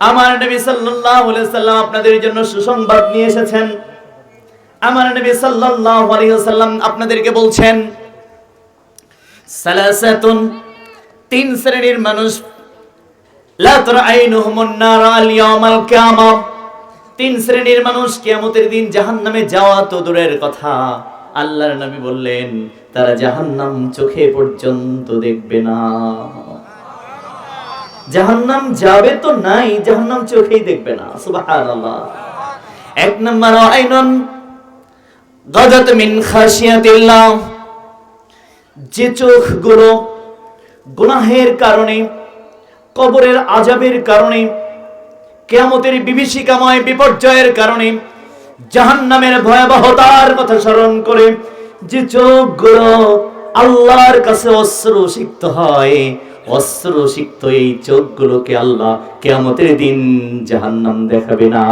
আমার নবী সাল্লাল্লাহু আলাইহি সাল্লাম আপনাদের জন্য সুসংবাদ নিয়ে এসেছেন। আমার নবী সাল্লাল্লাহু আলাইহি সাল্লাম আপনাদেরকে বলছেন, সালাসাতুন, তিন শ্রেণির মানুষ, লা তুরাইনুহুমুন নার আল ইয়াউমাল কিয়ামা তিন শ্রেণির মানুষ কিয়ামতের দিন জাহান্নামে যাওয়া তো দূরের কথা। আল্লাহর নবী বললেন, তারা জাহান্নাম চোখে পর্যন্ত দেখবে না। জাহান্নাম যাবে তো নাই, জাহান্নাম চোখেই দেখবে না। সুবহানাল্লাহ। এক নম্বর আইনন গাদাত মিন খাশিয়াতিল্লাহ। যে চোখগুলো গুনাহের কারণে, কবরের আজাবের কারণে, কেয়ামতের বিভীষিকাময় বিপর্যয়ের কারণে, জাহান্নামের ভয়াবহতার কথা স্মরণ করে যে চোখ চোখগুলো আল্লাহর কাছে অস্ত্র সিক্ত হয় অস্ত্র সিক্ত এই চোখগুলোকে আল্লাহ কেয়ামতের দিন জাহান্নাম দেখাবে না।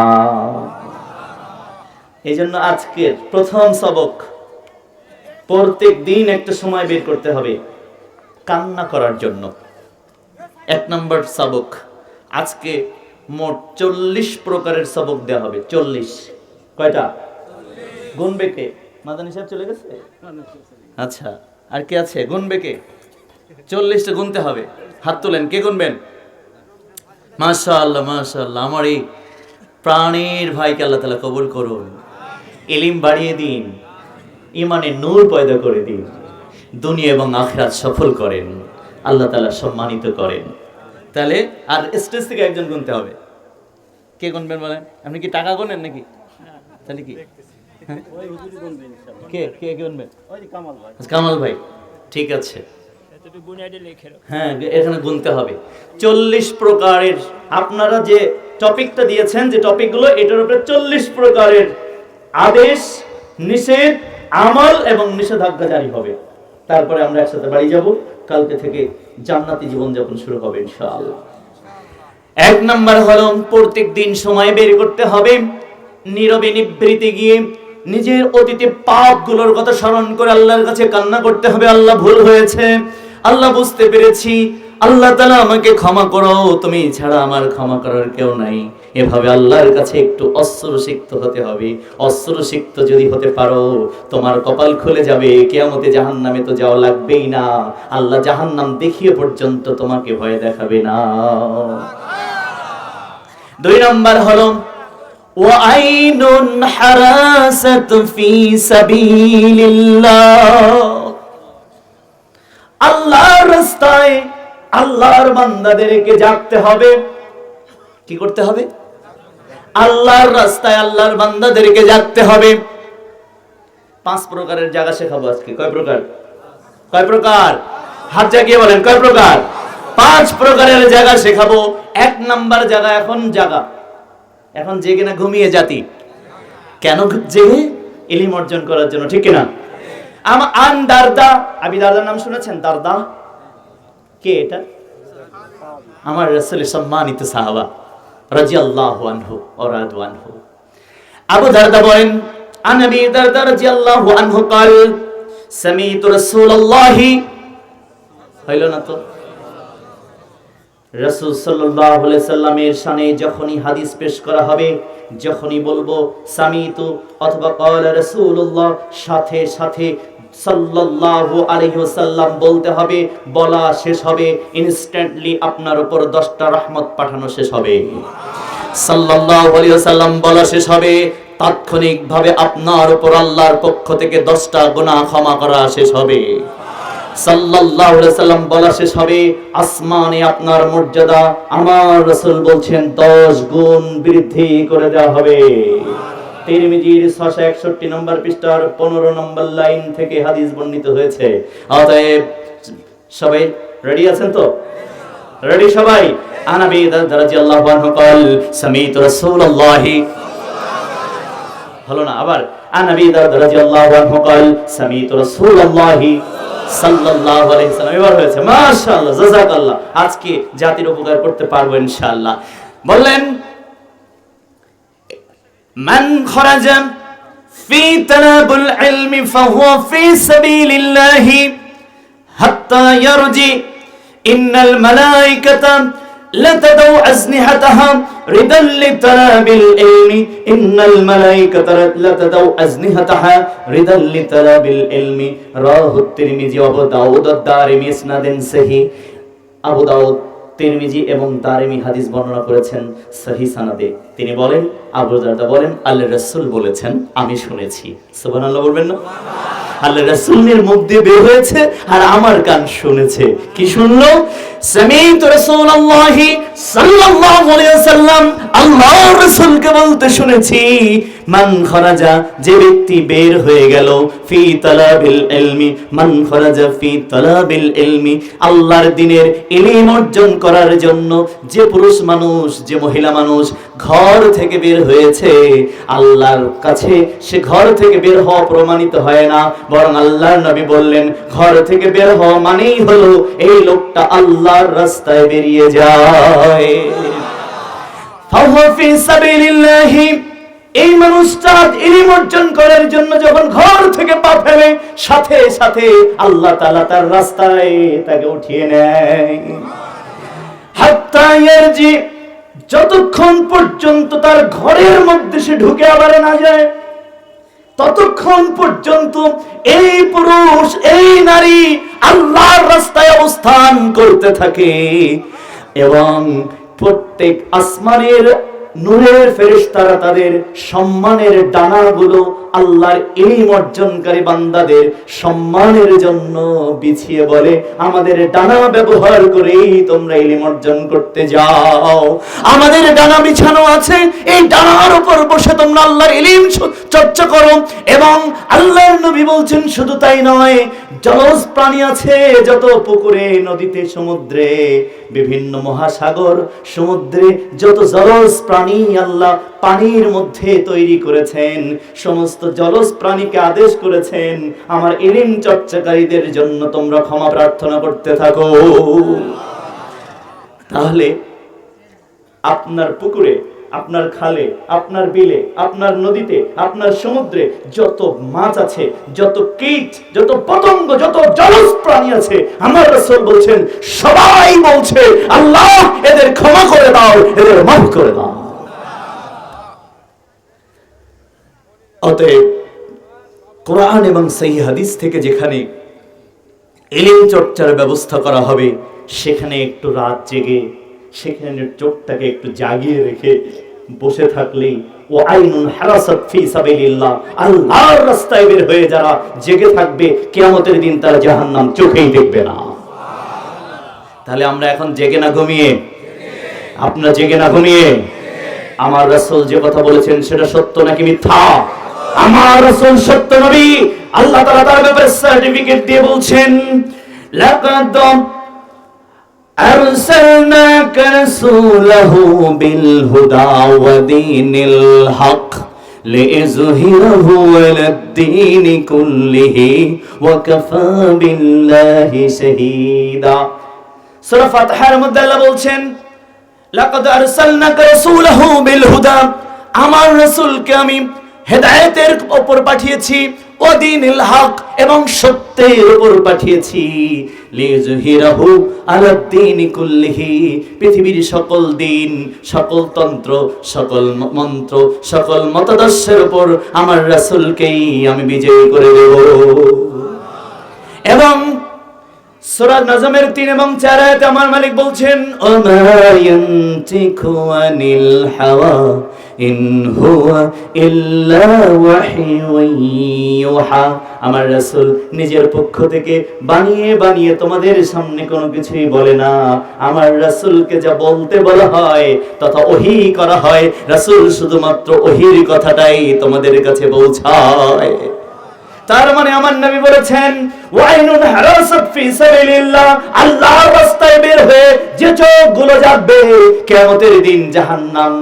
এই জন্য আজকের প্রথম সবক, প্রত্যেক দিন একটা সময় বের করতে হবে কান্না করার জন্য। এক নম্বর সবক, আজকে মোট চল্লিশ প্রকারের সবক দেওয়া হবে, চল্লিশ। কয়টা? গুনবে কে? মাদানি সাহেব চলে গেছে? আচ্ছা আর কে আছে? গুনবে কে? চল্লিশটা গুনতে হবে। হাত তোলেন কে গুনবেন? মাশাআল্লাহ মাশাআল্লাহ আমার এই প্রাণীর ভাইকে আল্লাহ তালা কবুল করুন। এলিম বাড়িয়ে দিন ইমানে নূর পয়দা করে দিন দুনিয়া এবং আখরাত সফল করেন আল্লাহ তালা সম্মানিত করেন। তাহলে আর স্টেজ থেকে একজন গুনতে হবে। কে গুনবেন বলেন? আপনি কি টাকা গুনেন নাকি? তাহলে কি? কে কে গুনবেন? কামাল ভাই ঠিক আছে। হ্যাঁ এখানে গুনতে হবে। চল্লিশ প্রকারের, আপনারা যে টপিকটা দিয়েছেন, যে টপিকগুলো, এটার উপরে চল্লিশ প্রকারের আদেশ, নিষেধ, আমল এবং নিষেধাজ্ঞা জারি হবে। তারপরে আমরা একসাথে বাড়ি যাব। কালকে থেকে জান্নাতি জীবনযাপন শুরু হবে, ইনশাআল্লাহ। এক নাম্বার হলো, প্রত্যেক দিন সময় বের করতে হবে। নীরবে নিবৃত্তি গিয়ে নিজের অতীতে পাপগুলোর কথা স্মরণ করে আল্লাহর কাছে কান্না করতে হবে। আল্লাহ ভুল হয়েছে। আল্লাহ বুঝতে পেরেছি। আল্লাহ তালা আমাকে ক্ষমা করো, তুমি ছাড়া আমার ক্ষমা করার কেউ নাই। এভাবে আল্লাহর কাছে একটু অস্ত্র সিক্ত হতে হবে। অস্ত্র সিক্ত যদি হতে পারো, তোমার কপাল খুলে যাবে। কেয়ামতে জাহান নামে তো যাওয়া লাগবেই না। আল্লাহ জাহান নাম দেখিয়ে পর্যন্ত তোমাকে ভয় দেখাবে না। দুই নম্বর হলো ওয়াইনুন হারাসাত ফি সাবিলিল্লাহ। আল্লাহর রাস্তায় আল্লাহর বান্দাদেরকে জাগতে হবে। কি করতে হবে? আল্লাহর রাস্তায় আল্লাহর বান্দাদেরকে জাগতে হবে। পাঁচ প্রকারের জায়গা শেখাবো আজকে। কয় প্রকার? কয় প্রকার? হাত জাগিয়ে বলেন, কয় প্রকার? পাঁচ প্রকারের জায়গা শেখাবো। এক নাম্বার জায়গা এখন জাগা। এখন জেগে না ঘুমিয়ে জাতি। কেন জেগে? ইলিম অর্জন করার জন্য, ঠিক না আম আন দারদা আমি দারদার নাম শুনেছেন? দারদা? কে এটা? আমার সম্মানিত সাহাবা রাজি আল্লাহ আনহু আনহু আবু দারদা বলেন, আন আবি দারদা রাজি আল্লাহ আনহু কাল, সামিত রাসূলুল্লাহি। হইল না তো? রসুল সাল্লাল্লাহু আলাইহি সাল্লামের শানে যখনই হাদিস পেশ করা হবে, যখনই বলব, সামিতু অথবা কল রাসূলুল্লাহ সাথে সাথে সাল্লাল্লাহু আলাইহি ওয়াসাল্লাম বলতে হবে, বলা শেষ হবে ইনস্ট্যান্টলি আপনার উপর 10টা রহমত পাঠানো শেষ হবে। সাল্লাল্লাহু আলাইহি ওয়াসাল্লাম বলা শেষ হবে, তাৎক্ষণিকভাবে আপনার উপর আল্লাহর পক্ষ থেকে 10টা গুনাহ ক্ষমা করা শেষ হবে। সাল্লাল্লাহু আলাইহি সাল্লাম বলা শেষ হবে, আসমানে আপনার মর্যাদা, আমার রাসূল বলছেন 10 গুণ বৃদ্ধি করে দেওয়া হবে। তিরমিজির ছশো একষট্টি নম্বর পৃষ্ঠার পনেরো নম্বর লাইন থেকে হাদিস বর্ণিত হয়েছে। অতএব, সবাই রেডি আছেন তো? রেডি সবাই? আনাবি হলো না, আবার আনাবি সাল্লাল্লাহু আলাইহি সাল্লাম। এবার হয়েছে, মাশাআল্লাহ, জাযাকাল্লাহ। আজকে জাতির উপকার করতে পারব ইনশাআল্লাহ। বললেন من خرج في طلب العلم فهو في سبيل الله حتى يرجي إن الملائكة لتدعو أجنحتها ردا لطلب العلم إن الملائكة لتدعو أجنحتها ردا لطلب العلم راه الترمذي وأبو داود الدارمي إسناد صحيح أبو داود তিরমিজি এবং দারিমি হাদিস বর্ণনা করেছেন সহি সানাদে। তিনি বলেন আবুদারদা বলেন আল্লাহ রসুল বলেছেন, আমি শুনেছি। সুবহানাল্লাহ বলবেন না? আল্লাহ রসুলের মুখ দিয়ে বের হয়েছে আর আমার কান শুনেছে। কি শুনলো? সামিত রাসূলুল্লাহি সাল্লাল্লাহু আলাইহি ওয়াসাল্লাম, আল্লাহর রাসূলকে বলতে শুনেছি, মান খরাজা, যে ব্যক্তি বের হয়ে গেল ফি তালাবিল ইলমি, মান খরাজা ফি তালাবিল ইলমি, আল্লাহর দিনের ইলম অর্জন করার জন্য যে পুরুষ মানুষ, যে মহিলা মানুষ ঘর থেকে বের হয়েছে, আল্লাহর কাছে সে ঘর থেকে বের হওয়া প্রমাণিত হয় না, বরং আল্লাহর নবী বললেন, ঘর থেকে বের হওয়া মানেই হলো এই লোকটা আল্লাহর রাস্তায় বেরিয়ে যায়। এই ইলিম অর্জন করার জন্য যখন ঘর থেকে পা ফেলে, সাথে সাথে আল্লাহ তাআলা তার রাস্তায় তাকে উঠিয়ে নেয়। যতক্ষণ পর্যন্ত তার ঘরের মধ্যে সে ঢুকে আবার না যায়, ততক্ষণ পর্যন্ত এই পুরুষ, এই নারী আল্লাহর রাস্তায় অবস্থান করতে থাকে। এবং প্রত্যেক আসমানের নূরের ফেরেশতারা তাদের সম্মানের ডানাগুলো আল্লাহর ইলম অর্জনকারী বান্দাদের সম্মানের জন্য বিছিয়ে বলে, আমাদের ডানা ব্যবহার করেই তোমরা ইলম অর্জন করতে যাও। আমাদের ডানা বিছানো আছে, এই ডানার উপর বসে তোমরা আল্লাহর ইলম চ- চর্চা করো। এবং আল্লাহর নবী বলছেন, শুধু তাই নয়, জলজ প্রাণী আছে যত পুকুরে, নদীতে, সমুদ্রে, বিভিন্ন মহাসাগর, সমুদ্রে যত জলজ প্রাণী আল্লাহ পানির মধ্যে তৈরি করেছেন। সমস্ত জলজ প্রাণীকে আদেশ করেছেন, আমার ইলিম চর্চাকারীদের জন্য তোমরা ক্ষমা প্রার্থনা করতে থাকো। তাহলে আপনার পুকুরে, আপনার খালে, আপনার বিলে, আপনার নদীতে, আপনার সমুদ্রে যত মাছ আছে, যত কীট, যত পতঙ্গ, যত জলজ প্রাণী আছে, আমার রাসূল বলছেন, সবাই বলছে, আল্লাহ, এদের ক্ষমা করে দাও, এদের মাফ করে দাও। অতএব কোরআন এবং সেই হাদিস থেকে যেখানে এলিম চর্চার ব্যবস্থা করা হবে, সেখানে একটু রাত জেগে, সেখানে চোখটাকে একটু জাগিয়ে রেখে বসে থাকলেই ও আইনুন ফি সাবিলিল্লাহ, আল্লাহর রাস্তায় বের হয়ে যারা জেগে থাকবে, কিয়ামতের দিন তারা জাহান্নাম চোখেই দেখবে না। তাহলে আমরা এখন জেগে না ঘুমিয়ে? আপনারা জেগে না ঘুমিয়ে? আমার রাসূল যে কথা বলেছেন, সেটা সত্য নাকি মিথ্যা? আমার রাসূল সত্য নবী আল্লাহ তাআলা তার ব্যাপারে সার্টিফিকেট দিয়ে বলছেন লাকাদ أرسلناك رسوله بالهدى ودين الحق ليظهره على الدين كله وكفى بالله شهيدا সূরা ফাতিহার মধ্যে আল্লাহ বলছেন লাকাদ আরসালনাকা রাসূলাহু বিল হুদা আমার রাসূলকে আমি হেদায়েতের উপর পাঠিয়েছি ও দিনিল হক এবং সত্যের উপর পাঠিয়েছি। লিযুহিরাহু আলা দ্বীনি কুল্লিহি, পৃথিবীর সকল দিন সকল তন্ত্র, সকল মন্ত্র, সকল মতাদর্শের উপর আমার রাসূলকেই আমি বিজয়ী করে দেব। এবং সূরা নজমের তিন এবং চার আয়াতে আমার মালিক বলছেন, ওমা ইয়ানতিকু আনিল হাওয়া, ইন হুয়া ইল্লা ওয়াহিয়ুন ইউহা। আমার রাসূল নিজের পক্ষ থেকে, বানিয়ে বানিয়ে তোমাদের সামনে কোনো কিছুই বলে না। আমার রাসূলকে যা বলতে বলা হয়, তথা ওহী করা হয়, রাসূল শুধুমাত্র ওহির কথাটাই তোমাদের কাছে পৌঁছায়। তার মানে আমার নবী বলেছেন, ওয়াইনুন হারাসাত ফি সাবিলিল্লাহ আল্লাহর রাস্তায় বের হয়ে যে চোখগুলো যাবে, কিয়ামতের দিন জাহান্নাম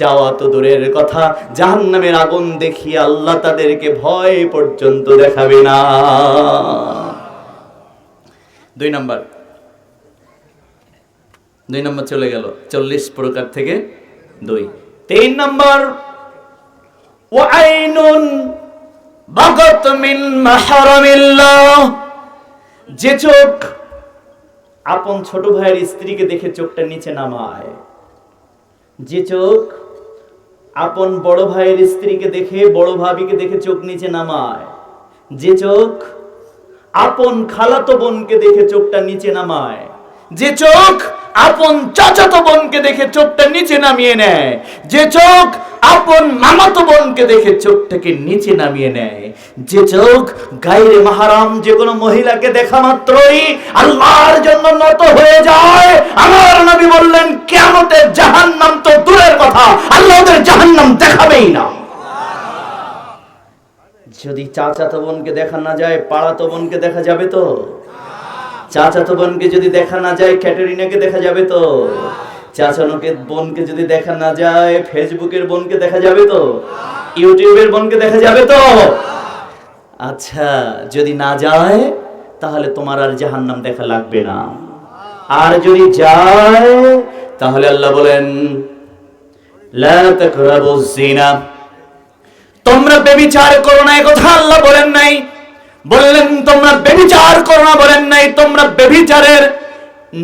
যাওয়া তো দূরের কথা, জাহান্নামের আগুন দেখিয়ে আল্লাহ তাদেরকে ভয় পর্যন্ত দেখাবে না। দুই নাম্বার। দুই নম্বর চলে গেল, চল্লিশ প্রকার থেকে দুই। তিন নম্বর, ওয়াইনুন বাগত মিন মাহারামিল্লাহ। যে চোখ আপন ছোট ভাইয়ের স্ত্রীকে দেখে চোখটা নিচে নামায়, যে চোখ আপন বড় ভাইয়ের স্ত্রীকে দেখে, বড় ভাবিকে দেখে চোখ নিচে নামায়, যে চোখ আপন খালাতো বোনকে দেখে চোখটা নিচে নামায়, যে চোখ আপন চাচাতো বোনকে দেখে চোখটা নিচে নামিয়ে নেয়। যে চোখ আপন মামাতো বোনকে দেখে চোখটাকে নিচে নামিয়ে নেয়। যে চোখ গায়ের মাহারাম যে কোনো মহিলাকে দেখা মাত্রই আল্লাহর জন্য নত হয়ে যায়। আমার নবী বললেন কেমতে জাহান্নাম তো দূরের কথা আল্লাহ ওদের জাহান্নাম দেখাবেই না। যদি চাচাতো বোনকে দেখা না যায়, পাড়াতো বোনকে দেখা যাবে তো? চাচাতো বোনকে যদি দেখা না যায়, ক্যাটারিনাকে দেখা যাবে তো? চাচানোকে বোনকে যদি দেখা না যায়, ফেসবুকের বোনকে দেখা যাবে তো? ইউটিউবের বোনকে দেখা যাবে তো? আচ্ছা যদি না যায়, তাহলে তোমার আর জাহান্নাম দেখা লাগবে না। আর যদি যায়, তাহলে আল্লাহ বলেন তোমরা বেবিচার করো না কথা আল্লাহ বলেন নাই। বললেন, তোমরা বেবিচার করো না, বলেন নাই, তোমরা বেবিচারের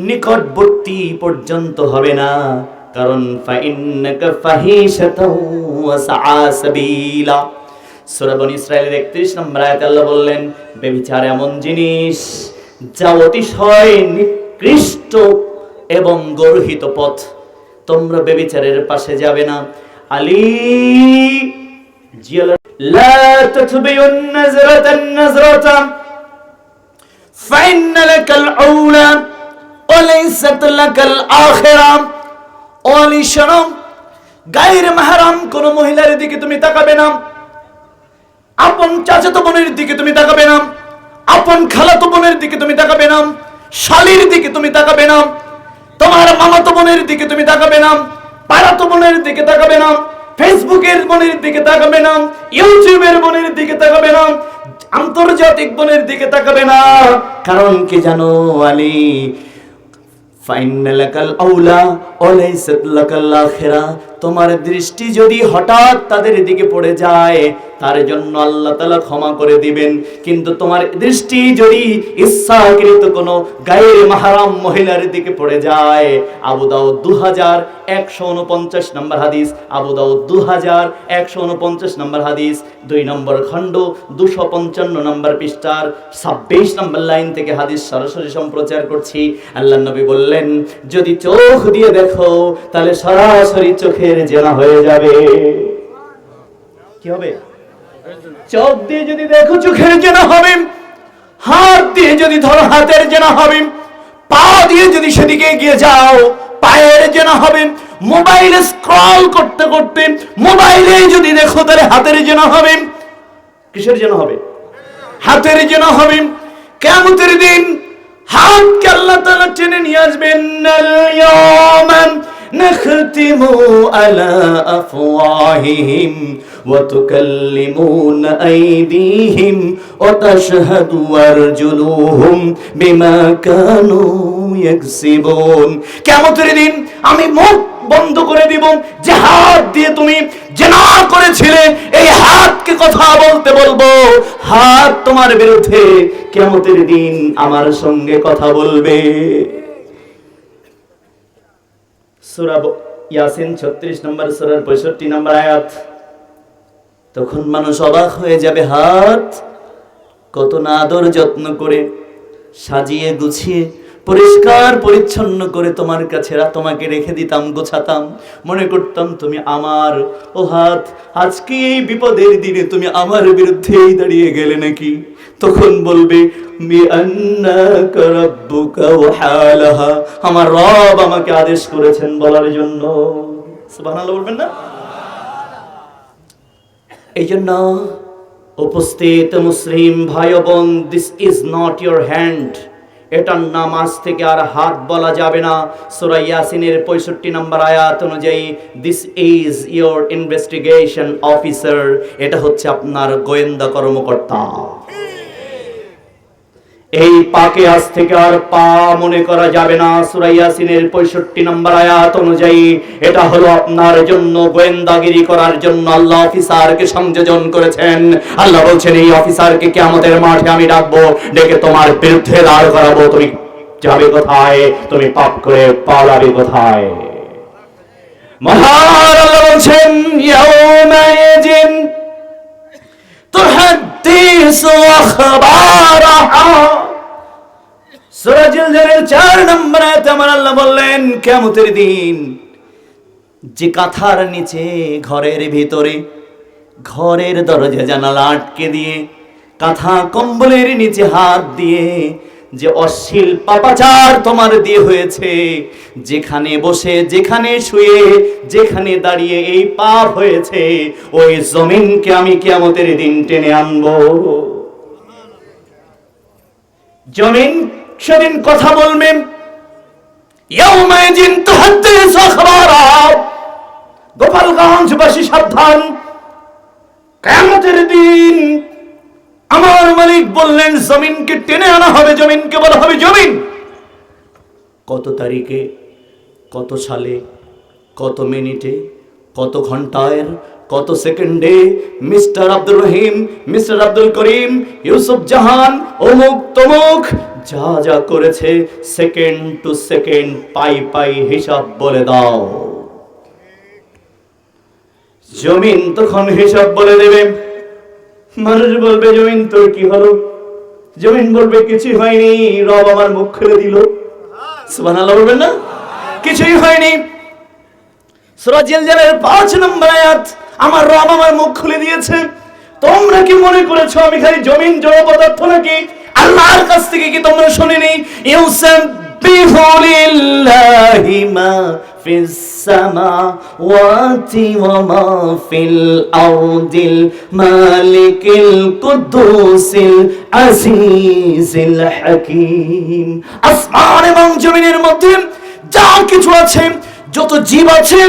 নিকটবর্তী পর্যন্ত হবে না। কারণ ফাইন্নাকা ফাহিশাতাও ওয়া সাআ সাবিলা। সূরা বনী ইসরাইলের 31 নম্বর আয়াতে আল্লাহ বললেন বেবিচার এমন জিনিস যা অতিশয় নিকৃষ্ট এবং গর্হিত পথ। তোমরা বেবিচারের পাশে যাবে না। আলী জিয়ালা لا تتبعوا النزرة النزرة فإن لك الأولى وليست لك الآخرة অলি শোনো গায়ের মাহারাম কোন মহিলার দিকে তুমি তাকাবে না আপন চাচাতো বোনের দিকে তুমি তাকাবে না আপন খালাতো বোনের দিকে তুমি তাকাবে না শালির দিকে তুমি তাকাবে না তোমার মামাতো বোনের দিকে তুমি তাকাবে না পাড়াতো বোনের দিকে তাকাবে না ফেসবুকের বনের দিকে তাকাবে না ইউটিউবের বনের দিকে তাকাবে না, আন্তর্জাতিক বনের দিকে তাকাবে না। কারণ কি জানো আলী? তোমার দৃষ্টি যদি হঠাৎ তাদের পড়ে যায়, তার জন্য আল্লাহ তাআলা ক্ষমা করে দিবেন। কিন্তু তোমার দৃষ্টি যদি ইচ্ছাকৃত কোনো মহিলার দিকে পড়ে যায়, আবু দাউদ 2149 নম্বর হাদিস, আবু দাউদ 2149 নম্বর হাদিস, দুই নম্বর খণ্ড 255 নম্বর পৃষ্ঠার 26 নম্বর লাইন থেকে হাদিস সরাসরি সম্প্রচার করছি। আল্লাহ নবী বললেন যদি চোখ দিয়ে দেখো, তাহলে সরাসরি চোখের জেনা হয়ে যাবে। কি হবে? চোখ দিয়ে যদি দেখো, চোখের জেনা হবে। হাত দিয়ে যদি ধরো, হাতের জেনা হবে। পা দিয়ে যদি সেদিকে এগিয়ে যাও, পায়ের জেনা হবে। মোবাইলে স্ক্রল করতে করতে, মোবাইলে যদি দেখো, তাহলে হাতের জেনা হবে। কিসের জন্য হবে? হাতের জন্য হবে কেমতের দিন হাতকে আল্লাহ তাআলা টেনে নিয়ে আসবেন ইয়ামান نختم على أفواههم وتكلمون أيديهم وتشهد أرجلهم بما كانوا يكسبون কেমতের দিন আমি মুখ বন্ধ করে দিব যে হাত দিয়ে তুমি জেনা করেছিলে এই হাতকে কথা বলতে বলবো হাত তোমার বিরুদ্ধে কেমতের দিন আমার সঙ্গে কথা বলবে সূরা ইয়াসিন 36 নম্বর সূরার 65 নম্বর আয়াত। তখন মানুষ অবাক হয়ে যাবে, হাত! কত না আদর যত্ন করে সাজিয়ে গুছিয়ে পরিষ্কার পরিচ্ছন্ন করে তোমার কাছে তোমাকে রেখে দিতাম, গোছাতাম। মনে করতাম তুমি আমার। ও হাত, আজকে এই বিপদের দিনে তুমি আমার বিরুদ্ধেই দাঁড়িয়ে গেলে নাকি? তখন বলবে আমার রব আমাকে আদেশ করেছেন বলার জন্য। বলবেন না? এই জন্য উপস্থিত মুসলিম ভাই বোন this is not your hand এটার নাম আজ থেকে আর হাত বলা যাবে না। সূরা ইয়াসিনের পঁয়ষট্টি নম্বর আয়াত অনুযায়ী this is your investigation officer এটা হচ্ছে আপনার গোয়েন্দা কর্মকর্তা। এই পাকে আজ থেকে আর পা মনে করা যাবে না। সূরা ইয়াসিনের 65 নম্বর আয়াত অনুযায়ী এটা হলো আপনার জন্য গোয়েন্দাগিরি করার জন্য আল্লাহ অফিসারকে সংযোজন করেছেন। আল্লাহ বলছেন, এই অফিসারকে কিয়ামতের মাঠে আমি ডাকবো, ডেকে তোমার বিরুদ্ধে দাঁড় করাবো। তুমি যাবে কোথায়? তুমি পাপ করে পালাবে কোথায়? মহান আল্লাহ বলছেন ইয়াউমাইজিন তুহাদ্দিসু নম্বরে সূরা জিলজিলের 4 নম্বর আল্লাহ বললেন কিয়ামতের দিন যে কাঁথার নিচে ঘরের ভিতরে ঘরের দরজা জানালা আটকে দিয়ে, কাঁথা কম্বলের নিচে হাত দিয়ে যে অশ্লীল পাপাচার তোমার দিয়ে হয়েছে। যেখানে বসে, যেখানে শুয়ে, যেখানে দাঁড়িয়ে এই পাপ হয়েছে, ওই জমিনকে আমি কিয়ামতের দিন টেনে আনব। জমিন সেদিন কথা বলবেন গোপালগঞ্জবাসী সাবধান কেমতের দিন আমার মালিক বললেন, জমিনকে টেনে আনা হবে, জমিনকে বলা হবে জমিন। কত তারিখে, কত সালে, কত মিনিটে, কত ঘন্টায়, কত সেকেন্ডে মিস্টার আব্দুল রহিম, মিস্টার আব্দুল করিম, ইউসুফ জাহান, অমুক তমুক, যা যা করেছে, সেকেন্ড টু সেকেন্ড, পাই পাই হিসাব বলে দাও। জমিন তখন হিসাব বলে দেবে। মানুষ বলবে, জমিন তোর কি হলো? জমিন বলবে কিছু হয়নি। রব আমার মুখ খুলে দিল। সুবহানাল্লাহ বলবেন না? কিছুই হয়নি। সূরা জিলজিলের 5 নম্বর আয়াত, আমার রব আমার মুখ খুলে দিয়েছে। তোমরা কি মনে করেছ আমি খালি জমিন জড় পদার্থ নাকি? আল্লাহর কাছ থেকে কি তোমরা শুনিনি? ইউসাব্বিহু লিল্লাহি ফিস সামাওয়াতি ওয়া মা ফিল আরদিল মালিকিল কুদ্দুসিল আজিজিল আসমান এবং জমিনের মধ্যে যা কিছু আছে, যত জীব আছে,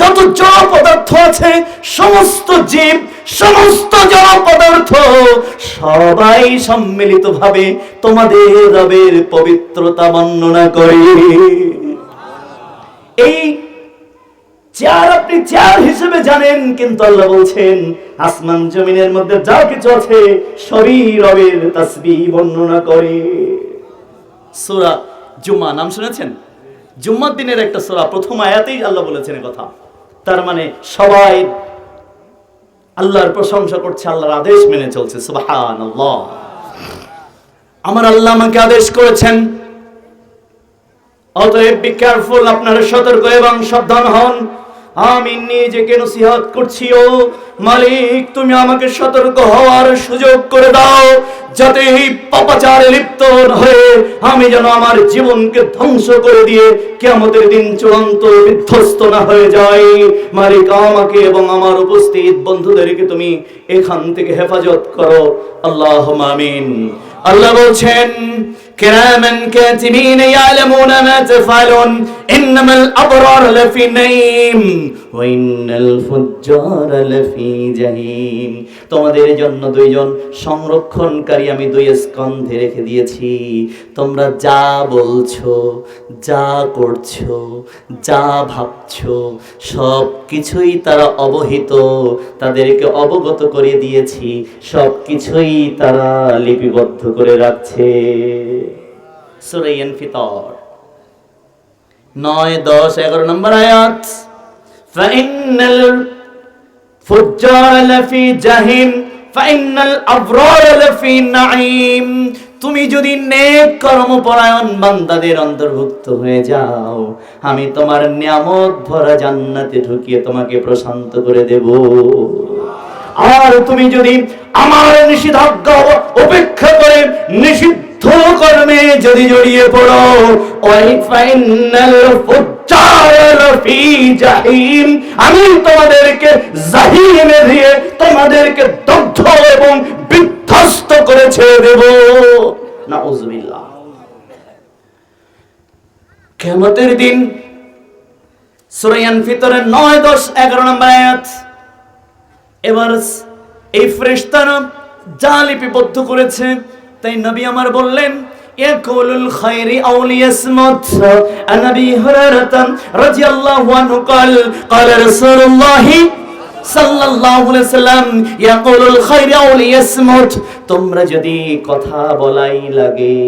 যত জড় পদার্থ আছে, সমস্ত জীব, সমস্ত জড় পদার্থ সবাই সম্মিলিত ভাবে তোমাদের রবের পবিত্রতা বর্ণনা করে। এই চেয়ার আপনি চেয়ার হিসেবে জানেন, কিন্তু আল্লাহ বলছেন, আসমান জমিনের মধ্যে যা কিছু আছে তাসবি বর্ণনা করে। জুম্মা, নাম শুনেছেন? জুম্মার দিনের একটা সূরা, প্রথম আয়াতেই আল্লাহ বলেছেন কথা। তার মানে সবাই আল্লাহর প্রশংসা করছে, আল্লাহর আদেশ মেনে চলছে, সুবহানাল্লাহ। আমার আল্লাহ আমাকে আদেশ করেছেন অতএব বি কেয়ারফুল আপনারা সতর্ক এবং সাবধান হন। আমি নিজেকে নসিহত করছি, ও মালিক, তুমি আমাকে সতর্ক হওয়ার সুযোগ করে দাও, যাতে এই পাপাচারে লিপ্ত হয়ে আমি যেন আমার জীবনকে ধ্বংস করে দিয়ে কেমতের দিন চূড়ান্ত বিধ্বস্ত না হয়ে যাই। মালিক, আমাকে এবং আমার উপস্থিত বন্ধুদেরকে তুমি এখান থেকে হেফাজত করো। আল্লাহ আমিন। আল্লাহ বলছেন كراما كاتبين يعلمون ما تفعلون إنما الأبرار لفي نعيم তোমাদের জন্য দুইজন সংরক্ষণকারী আমি দুই স্কন্ধে রেখে দিয়েছি। তোমরা যা বলছো, যা করছ, যা ভাবছ সব কিছুই তারা অবহিত, তাদেরকে অবগত করে দিয়েছি সব কিছুই তারা লিপিবদ্ধ করে রাখছে। সুরাইয়ান ফিতর নয়, দশ, এগারো নম্বর আয়াত। ফাইনাল ফুজ্জার লাফি জাহিম ফাইনাল আবরার লাফি নাঈম তুমি যদি নেক কর্মপরায়ণ বান্দাদের অন্তর্ভুক্ত হয়ে যাও, আমি তোমার নিয়ামত ভরা জান্নাতে ঢুকিয়ে তোমাকে প্রশান্ত করে দেব। আর তুমি যদি আমার নিষেধাজ্ঞা উপেক্ষা করে নিষিদ্ধ কর্মে যদি জড়িয়ে পড়ো ওই ফাইনাল আমি তোমাদেরকে জাহিমে দিয়ে তোমাদেরকে দগ্ধ এবং বিধ্বস্ত করে ছেড়ে দেব। নাউজুবিল্লাহ। কিয়ামতের দিন সুরায়ান ফিতরের নয় দশ এগারো নম্বর আয়াত। এবার এই ফ্রেশতারা যা লিপিবদ্ধ করেছে তাই নবী আমার বললেন يقول الخير أو ليصمت عن أبي هريرة رضي الله عنه قال قال رسول الله সাল্লাল্লাহু আলাইহি তোমরা যদি কথা বলাই লাগে,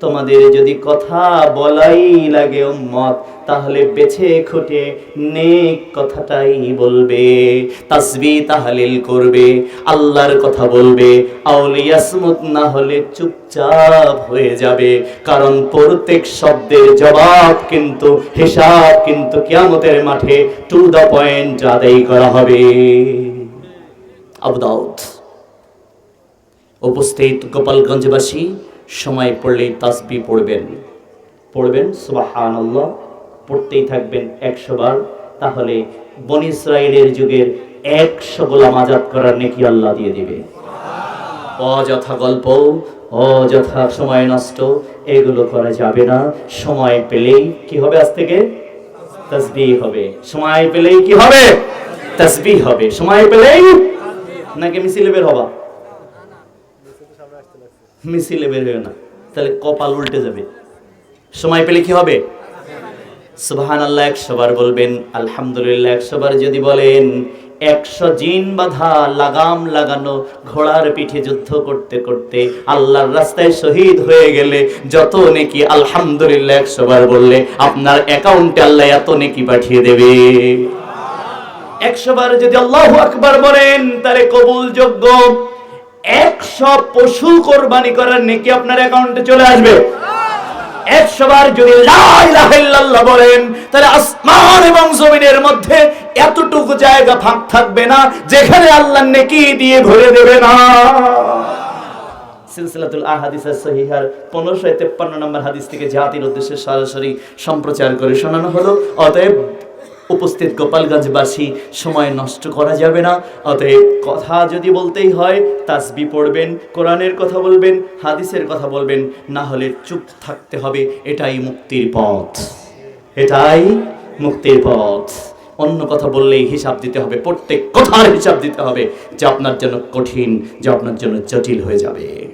তোমাদের যদি কথা বলাই লাগে উম্মত, তাহলে বেছে খুঁটে নেক কথাটাই বলবে তাসবিহ তাহলিল করবে, আল্লাহর কথা বলবে আউলিয়াসমুত না হলে চুপচাপ হয়ে যাবে, কারণ প্রত্যেক শব্দের জবাব কিন্তু, হিসাব কিন্তু কিয়ামতের মাঠে টু দ্য পয়েন্ট আদায় করা হবে। আবু দাউদ, উপস্থিত গোপালগঞ্জবাসী, সময় পড়লেই তাসবি পড়বেন। পড়বেন সুবাহান পড়তেই থাকবেন একশো বার। তাহলে বনি ইসরায়েলের যুগের একশো গোলাম আজাদ করার নেকি আল্লাহ দিয়ে দিবে। অযথা গল্প, অযথা সময় নষ্ট, এগুলো করা যাবে না। সময় পেলেই কি হবে আজ থেকে? তসবি হবে। সময় পেলেই কি হবে? তসবি হবে। সময় পেলেই নাকি মিছিলে বের হবা? মিছিলে বের হয়ে না। তাহলে কপাল উল্টে যাবে। সময় পেলে কি হবে? সুবাহান আল্লাহ একশো বার বলবেন, আলহামদুলিল্লাহ একশো বার যদি বলেন, একশো জিন বাধা, লাগাম লাগানো, ঘোড়ার পিঠে যুদ্ধ করতে করতে আল্লাহর রাস্তায় শহীদ হয়ে গেলে যত নেকি আলহামদুলিল্লাহ একশো বার বললে আপনার অ্যাকাউন্টে আল্লাহ এত নেকি পাঠিয়ে দেবে। একশো বার যদি আল্লাহ আকবার বলেন, তাহলে কবুল যোগ্য একশো পশু কোরবানি করার নেকি আপনার অ্যাকাউন্টে চলে আসবে। একশো বার যদি বলেন, তাহলে আসমান এবং জমিনের মধ্যে এতটুকু জায়গা ফাঁক থাকবে না, যেখানে আল্লাহ নেকি দিয়ে ভরে দেবে না। সিলসিলাতুল সহিহার পনেরোশো তেপ্পান্ন নম্বর হাদিস থেকে জাতির উদ্দেশ্যে সরাসরি সম্প্রচার করে শোনানো হলো। অতএব উপস্থিত গোপালগঞ্জবাসী, সময় নষ্ট করা যাবে না। অতএব কথা যদি বলতেই হয়, তাসবি পড়বেন, কোরআনের কথা বলবেন, হাদিসের কথা বলবেন, না হলে চুপ থাকতে হবে, এটাই মুক্তির পথ। এটাই মুক্তির পথ। অন্য কথা বললেই হিসাব দিতে হবে, প্রত্যেক কথার হিসাব দিতে হবে, যা আপনার জন্য কঠিন, যা আপনার জন্য জটিল হয়ে যাবে।